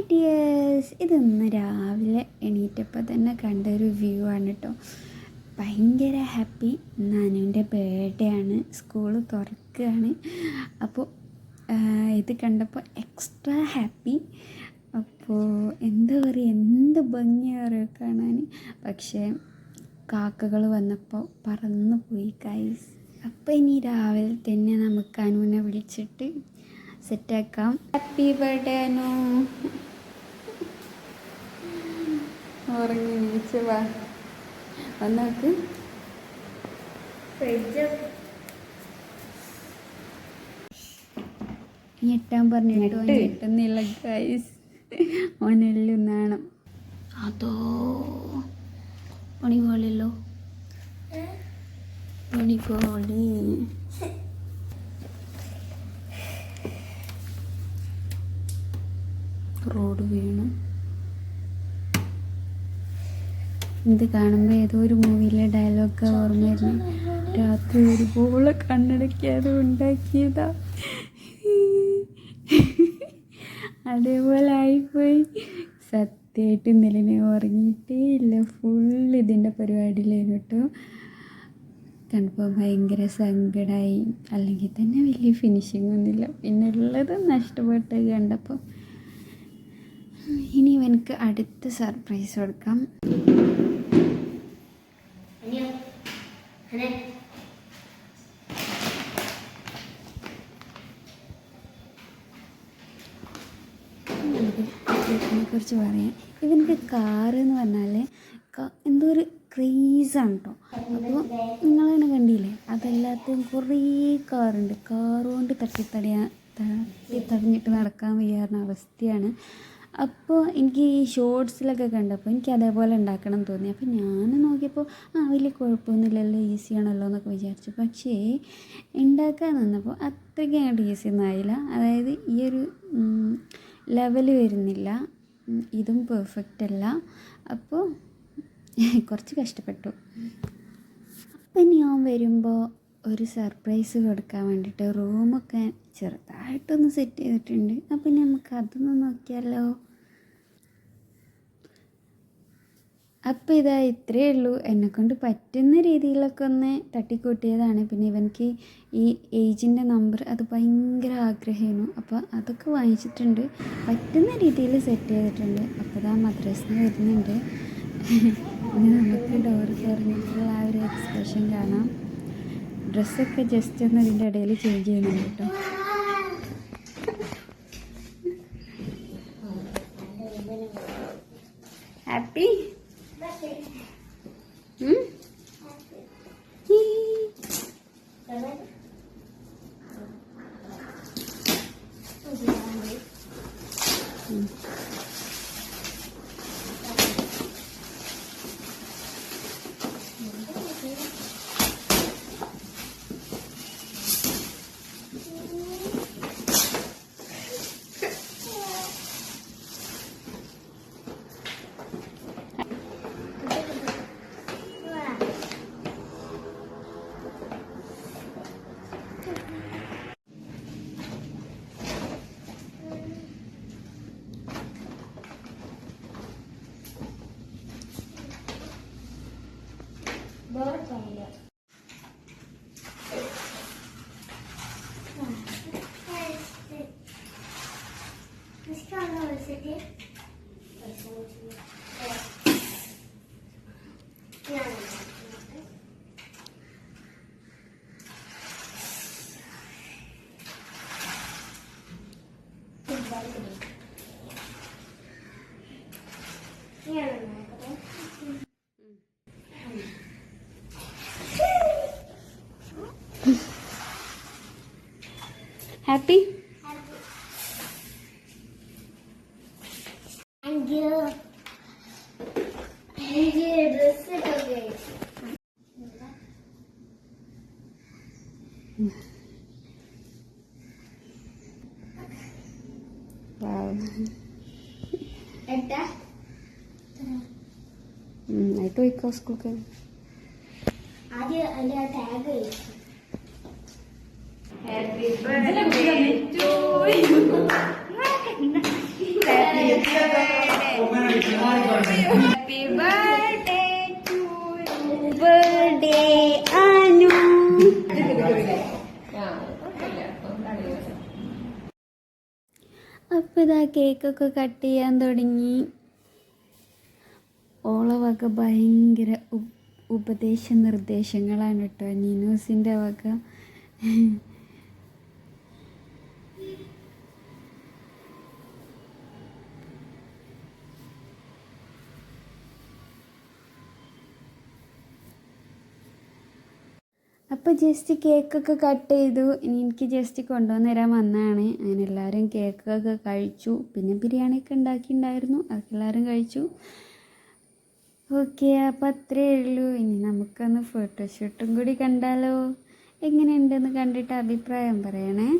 Hi ഇതൊന്ന് രാവിലെ എണീറ്റപ്പോൾ തന്നെ കണ്ട ഒരു വ്യൂ ആണ് കേട്ടോ ഭയങ്കര ഹാപ്പി. നാനുവിന്റെ ബർത്ത്ഡേ ആണ്. സ്കൂൾ തുറക്കുകയാണ് അപ്പോൾ ഇത് കണ്ടപ്പോൾ എക്സ്ട്രാ ഹാപ്പി. അപ്പോൾ എന്താ പറയുക എന്ത് ഭംഗിയാണ് കാണാൻ. പക്ഷേ കാക്കകൾ വന്നപ്പോൾ പറന്നു പോയി കൈസ് അപ്പോൾ ഇനി രാവിലെ തന്നെ നമുക്ക് അനുവിനെ വിളിച്ചിട്ട് സെറ്റാക്കാം ഹാപ്പി ബർത്ത്ഡേ അനു. ഉറങ്ങി നീച്ച് വാ. വന്നാക്ക്. ഞെട്ടാൻ പറഞ്ഞിട്ടോ ഞെട്ടുന്നില്ല ഗൈസ് ഓനെല്ലാം നാണം. അതോ? പണിക്കോളല്ലോ പണിക്കോളി റോഡ് വീണു. ഇത് കാണുമ്പോൾ ഏതോ ഒരു മൂവിയിലെ ഡയലോഗ് ഓർമ്മ വരുന്നു. രാത്രി ഒരുപോലെ കണ്ണടക്കാതെ ഉണ്ടാക്കിയതാ. അതേപോലെ ആയിപ്പോയി. സത്യമായിട്ട് ഇന്നലെ ഉറങ്ങിയിട്ടേ ഇല്ല. ഫുൾ ഇതിന്റെ പരിപാടിയിലായിരുന്നു കേട്ടോ കണ്ടപ്പോൾ ഭയങ്കര സങ്കടമായി അല്ലെങ്കിൽ തന്നെ വലിയ ഫിനിഷിംഗ് ഒന്നുമില്ല. പിന്നെ ഉള്ളത് നഷ്ടപ്പെട്ട് കണ്ടപ്പോൾ ഇനി ഇവനക്ക് അടുത്ത സർപ്രൈസ് കൊടുക്കാം. ഇതിനെ കുറിച്ച് പറയാം. ഇവനക്ക് കാറ് എന്ന് പറഞ്ഞാൽ എന്തോ ഒരു ക്രേസാണ് കേട്ടോ അപ്പോൾ നിങ്ങളങ്ങനെ കണ്ടില്ലേ? അതെല്ലാത്തും കുറേ കാറുണ്ട്. കാറുകൊണ്ട് തട്ടിത്തടിയാ തട്ടി നടക്കാൻ വയ്യാറുന്ന അവസ്ഥയാണ്. അപ്പോൾ എനിക്ക് ഈ ഷോർട്സിലൊക്കെ കണ്ടപ്പോൾ എനിക്ക് അതേപോലെ ഉണ്ടാക്കണം തോന്നി. അപ്പോൾ ഞാൻ നോക്കിയപ്പോൾ ആ വലിയ കുഴപ്പമൊന്നുമില്ലല്ലോ ആണല്ലോ എന്നൊക്കെ വിചാരിച്ചു. പക്ഷേ ഉണ്ടാക്കാൻ നിന്നപ്പോൾ അത്രയ്ക്ക് അങ്ങോട്ട് ഈസി ഒന്നും ആയില്ല. അതായത് ഈ ഒരു ലെവൽ വരുന്നില്ല. ഇതും പെർഫെക്റ്റ് അല്ല. അപ്പോൾ കുറച്ച് കഷ്ടപ്പെട്ടു. അപ്പം ഞാൻ വരുമ്പോൾ ഒരു സർപ്രൈസ് കൊടുക്കാൻ വേണ്ടിയിട്ട് റൂമൊക്കെ ചെറുതായിട്ടൊന്ന് സെറ്റ് ചെയ്തിട്ടുണ്ട്. അപ്പം നമുക്ക് അതൊന്ന് നോക്കിയാലോ? അപ്പോൾ ഇതാ ഇത്രയേ ഉള്ളൂ. എന്നെക്കൊണ്ട് പറ്റുന്ന രീതിയിലൊക്കെ ഒന്ന് തട്ടിക്കൂട്ടിയതാണ്. പിന്നെ ഇവനിക്ക് ഈ ഏജിന്റെ നമ്പർ അത് ഭയങ്കര ആഗ്രഹമായിരുന്നു അപ്പോൾ അതൊക്കെ വാങ്ങിച്ചിട്ടുണ്ട്. പറ്റുന്ന രീതിയിൽ സെറ്റ് ചെയ്തിട്ടുണ്ട്. അപ്പോൾ ഇതാ മദ്രസിന് വരുന്നുണ്ട്. ഇനി നമുക്ക് ഡോർ തുറന്നിട്ടുള്ള ആ ഒരു എക്സ്പ്രഷൻ കാണാം. ഡ്രസ്സൊക്കെ ജസ്റ്റ് ഒന്ന് ഇതിന്റെ ഇടയിൽ ചേഞ്ച് ചെയ്യുന്നുണ്ട് കേട്ടോ. Happy happy Baru canggih. Happy? Thank you. Thank you. This is okay. ആയിട്ട് പോയിക്കോ സ്കൂൾക്ക്. ആദ്യം അതിന്റെ ടാഗ് കഴിച്ചു Happy birthday to you. Happy happy birthday to birthday Anu അപ്പോൾ ഇതാ കേക്കൊക്കെ കട്ട് ചെയ്യാൻ തുടങ്ങി. ഓളെ വക ഭയങ്കര ഉപദേശ നിർദ്ദേശങ്ങളാണ് കേട്ടോ. നീനൂസിന്റെ വക. അപ്പോൾ ജസ്റ്റ് കേക്കൊക്കെ കട്ട് ചെയ്തു. ഇനി എനിക്ക് ജസ്റ്റ് കൊണ്ടുവന്ന് തരാൻ വന്നതാണ്. അങ്ങനെ എല്ലാവരും കേക്കൊക്കെ കഴിച്ചു. പിന്നെ ബിരിയാണിയൊക്കെ ഉണ്ടാക്കിയിട്ടുണ്ടായിരുന്നു. അതൊക്കെ എല്ലാവരും കഴിച്ചു. ഓക്കെ അപ്പോൾ അത്രയേ ഉള്ളൂ. ഇനി നമുക്കൊന്ന് ഫോട്ടോഷൂട്ടും കൂടി കണ്ടാലോ. എങ്ങനെയുണ്ടെന്ന് കണ്ടിട്ട് അഭിപ്രായം പറയണേ.